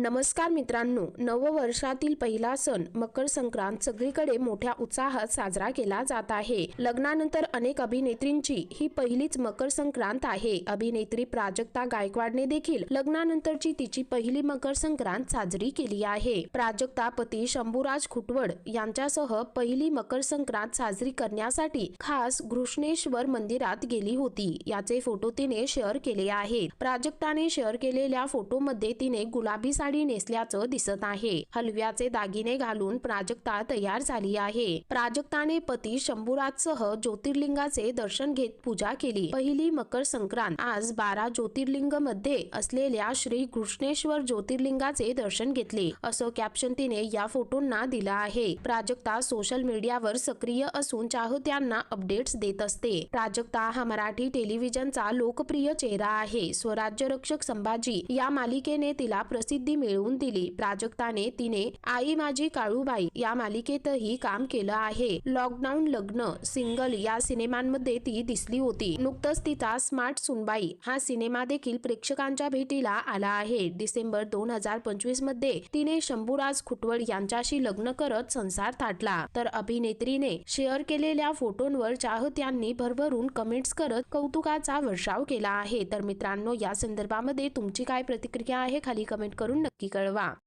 नमस्कार मित्रांनो नववर्षातील पहिला सण मकर संक्रांत सगळीकडे मोठ्या उत्साहात साजरा केला जात आहे. लग्नानंतर अनेक अभिनेत्रींची ही पहिलीच मकर संक्रांत आहे. अभिनेत्री प्राजक्ता गायकवाडने देखील लग्नानंतरची तिची पहिली मकर संक्रांत साजरी केली आहे. प्राजक्ता पती शंभूराज खुटवड यांच्यासह पहिली मकर संक्रांत साजरी करण्यासाठी खास घृष्णेश्वर मंदिरात गेली होती. याचे फोटो तिने शेअर केले आहेत. प्राजक्ताने शेअर केलेल्या फोटोमध्ये तिने गुलाबी साडी साडी नेसल्याचं दिसत आहे. हलव्याचे दागिने घालून प्राजक्ता तयार झाली आहे. प्राजक्ताने पती शंभूराजसह ज्योतिर्लिंगाचे दर्शन घेत पूजा केली. पहिली मकर संक्रांत आज बारा ज्योतिर्लिंगमध्ये असलेल्या श्री कृष्णेश्वर ज्योतिर्लिंगाचे दर्शन घेतले. असं कॅप्शन तिने या फोटोंना दिला आहे. प्राजक्ता सोशल मीडियावर सक्रिय असून चाहत्यांना अपडेट्स देत असते. प्राजक्ता हा मराठी टेलिव्हिजनचा लोकप्रिय चेहरा आहे. स्वराज्य रक्षक संभाजी या मालिकेने तिला प्रसिद्धी मिळवून दिली. प्राजक्ताने तिने आई माझी काळूबाई या मालिकेतही काम केलं आहे. लॉकडाऊन लग्न सिंगल या सिनेमांमध्ये ती दिसली होती. नुकतंच तिचा स्मार्ट सुनबाई हा सिनेमा देखील प्रेक्षकांच्या भेटीला आला आहे. डिसेंबर दोन हजार पंचवीसमध्ये तिने शंभूराज खुटवड यांच्याशी लग्न करत संसार थाटला. तर अभिनेत्रीने शेअर केलेल्या फोटोंवर चाहत्यांनी भरभरून कमेंट्स करत कौतुकाचा वर्षाव केला आहे. तर मित्रांनो या संदर्भामध्ये तुमची काय प्रतिक्रिया आहे? खाली कमेंट करून નક્કી કરવા.